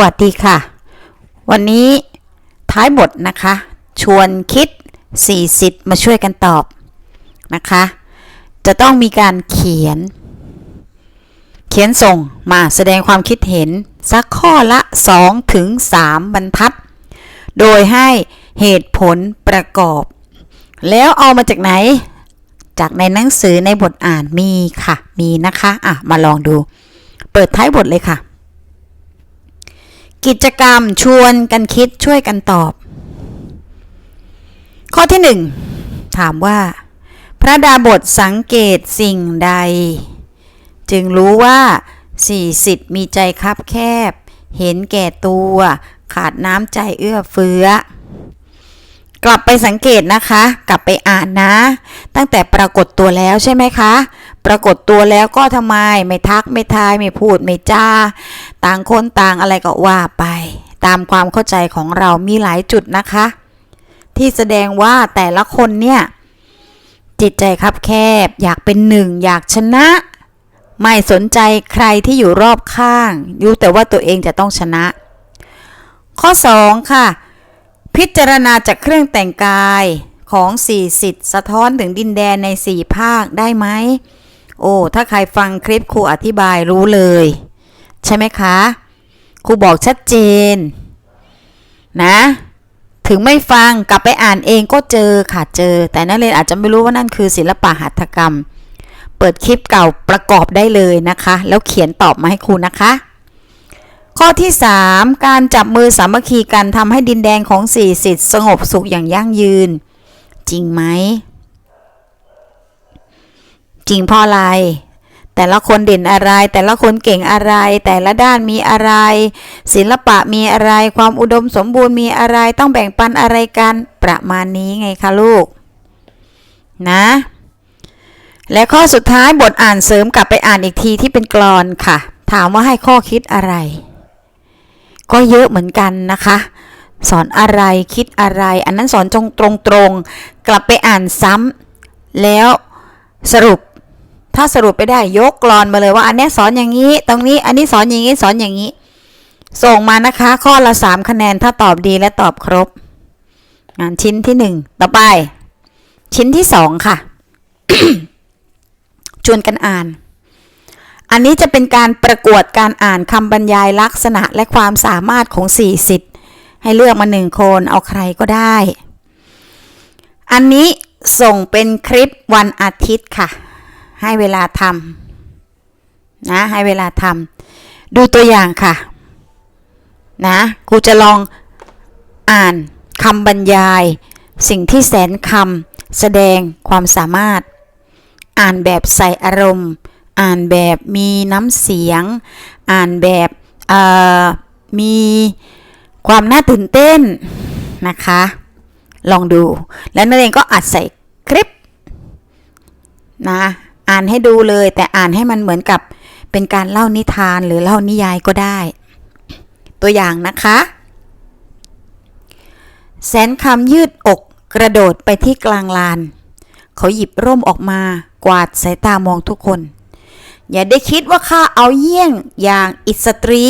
วัสดีค่ะ วันนี้ท้ายบทนะคะ ชวนคิด 40 มาช่วยกันตอบนะคะ จะต้องมีการเขียน เขียนส่งมาแสดงความคิดเห็น สักข้อละ 2 ถึง 3 บรรทัด โดยให้เหตุผลประกอบ แล้วเอามาจากไหน จากในหนังสือในบทอ่านมีค่ะ มีนะคะ อะ มาลองดู เปิดท้ายบทเลยค่ะ กิจกรรมชวนกันคิดช่วยกันตอบ ข้อที่หนึ่งถามว่า พระดาบทสังเกตสิ่งใด จึงรู้ว่าสี่สิทธิ์มีใจคับแคบ เห็นแก่ตัวขาดน้ำใจเอื้อเฟื้อ กลับไปสังเกตนะคะ กลับไปอ่านนะ ตั้งแต่ปรากฏตัวแล้วใช่ไหมคะ ปรากฏตัวแล้วก็ทำไมไม่ทักไม่ทายไม่พูดไม่จ้า ต่างคนต่างอะไรก็ว่าไป ตามความเข้าใจของเรามีหลายจุดนะคะ ที่แสดงว่าแต่ละคนเนี่ย จิตใจคับแคบ อยากเป็นหนึ่ง อยากชนะ ไม่สนใจใครที่อยู่รอบข้างรู้แต่ว่าตัวเองจะต้องชนะ ข้อ 2 ค่ะ พิจารณาจากเครื่องแต่งกายของสี่สิทธิ์สะท้อนถึงดินแดนในสี่ภาคได้ไหม โอ้ถ้าใครฟังคลิปครูอธิบายรู้เลย ใช่ไหมคะครูบอกชัดเจน นะ ถึงไม่ฟังกลับไปอ่านเองก็เจอค่ะเจอ แต่นักเรียนอาจจะไม่รู้ว่านั่นคือศิลปะหัตถกรรม เปิดคลิปเก่าประกอบได้เลยนะคะ แล้วเขียนตอบมาให้ครูนะคะ ข้อที่ 3 การจับมือสามัคคีกันทำให้ดินแดนของสี่สิทธิ์สงบสุขอย่างยั่งยืน จริงไหม จริงเพราะอะไร แต่ละคนเด่นอะไร แต่ละคนเก่งอะไร แต่ละด้านมีอะไร ศิลปะมีอะไร ความอุดมสมบูรณ์มีอะไร ต้องแบ่งปันอะไรกันประมาณนี้ไงคะลูก นะ และข้อสุดท้ายบทอ่านเสริมกลับไปอ่านอีกทีที่เป็นกรอนค่ะ ถามว่าให้ข้อคิดอะไร ก็เยอะเหมือนกันนะคะสอนอะไรคิดอะไร อันนั้นสอนจงตรงตรงกลับไปอ่านซ้ำแล้วสรุป ถ้าสรุปไปได้ยกกรอนมาเลยว่า อันนี้สอนอย่างนี้ ตรงนี้อันนี้สอนอย่างนี้สอนอย่างนี้ ส่งมานะคะ ข้อละสามคะแนนถ้าตอบดีและตอบครบ งานชิ้นที่หนึ่งต่อไป ชิ้นที่สองค่ะ ชวนกันอ่าน อันนี้จะเป็นการประกวดการอ่านคำบรรยายลักษณะและความสามารถของสี่สิทธิ์ให้เลือกมาหนึ่งคนเอาใครก็ได้ อันนี้ส่งเป็นคลิปวันอาทิตย์ค่ะ ให้เวลาทำนะ ให้เวลาทำดูตัวอย่างค่ะ นะครูจะลองอ่านคำบรรยาย สิ่งที่แสนคำแสดงความสามารถ อ่านแบบใส่อารมณ์ อ่านแบบมีน้ำเสียง อ่านแบบมีความน่าตื่นเต้นนะคะ ลองดู แล้วนักเรียนก็อัดใส่คลิปนะ อ่านให้ดูเลย แต่อ่านให้มันเหมือนกับเป็นการเล่านิทานหรือเล่านิยายก็ได้ ตัวอย่างนะคะ แสนคำยืดอกกระโดดไปที่กลางลาน เขาหยิบร่มออกมากวาดสายตามองทุกคน อย่าได้คิดว่าข้าเอาเยี่ยงอย่างอิสตรี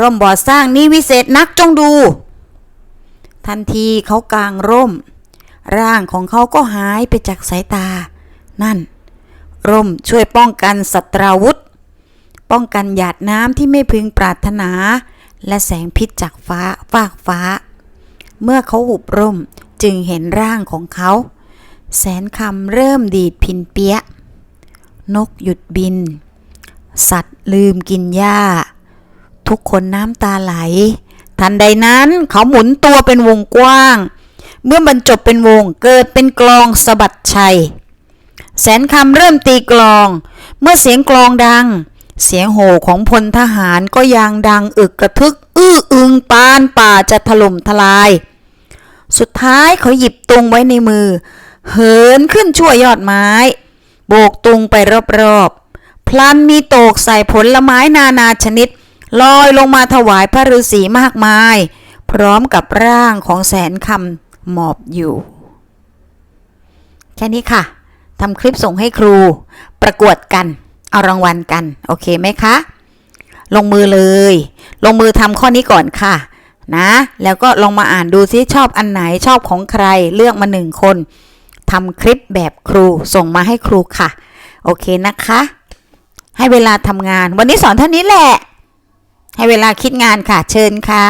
ร่มบ่อสร้างนี่วิเศษนักจงดู ทันทีเขากางร่ม ร่างของเขาก็หายไปจากสายตา นั่น ร่มช่วยป้องกันสัตราวุธ ป้องกันหยาดน้ำที่ไม่พึงปรารถนา และแสงพิษจากฟ้าฟากฟ้า เมื่อเขาหุบร่มจึงเห็นร่างของเขา แสนคำเริ่มดีดพินเปียะ นกหยุดบิน สัตว์ลืมกินหญ้า ทุกคนน้ำตาไหล ทันใดนั้นเขาหมุนตัวเป็นวงกว้าง เมื่อบรรจบเป็นวงเกิดเป็นกลองสะบัดชัย แสนคำเริ่มตีกลอง เมื่อเสียงกลองดัง เสียงโห่ของพลทหารก็ยังดังอึกกระทึก อื้ออึงปานป่าจะถล่มทลาย สุดท้ายเขาหยิบตุงไว้ในมือ เหินขึ้นชั่วยอดไม้ โบกตุงไปรอบๆ พลันมีโตกใส่ผลไม้นานาชนิด ลอยลงมาถวายพระฤาษีมากมาย พร้อมกับร่างของแสนคำหมอบอยู่ แค่นี้ค่ะ ทำคลิปส่งให้ครู ประกวดกัน เอารางวัลกัน โอเคไหมคะ ลงมือเลย ลงมือทำข้อนี้ก่อนค่ะ นะ แล้วก็ลองมาอ่านดูซิชอบอันไหนชอบของใคร เลือกมาหนึ่งคนทำคลิปแบบครูส่งมาให้ครูค่ะ โอเคนะคะ ให้เวลาทำงาน วันนี้สอนเท่านี้แหละ ให้เวลาคิดงานค่ะ เชิญค่ะ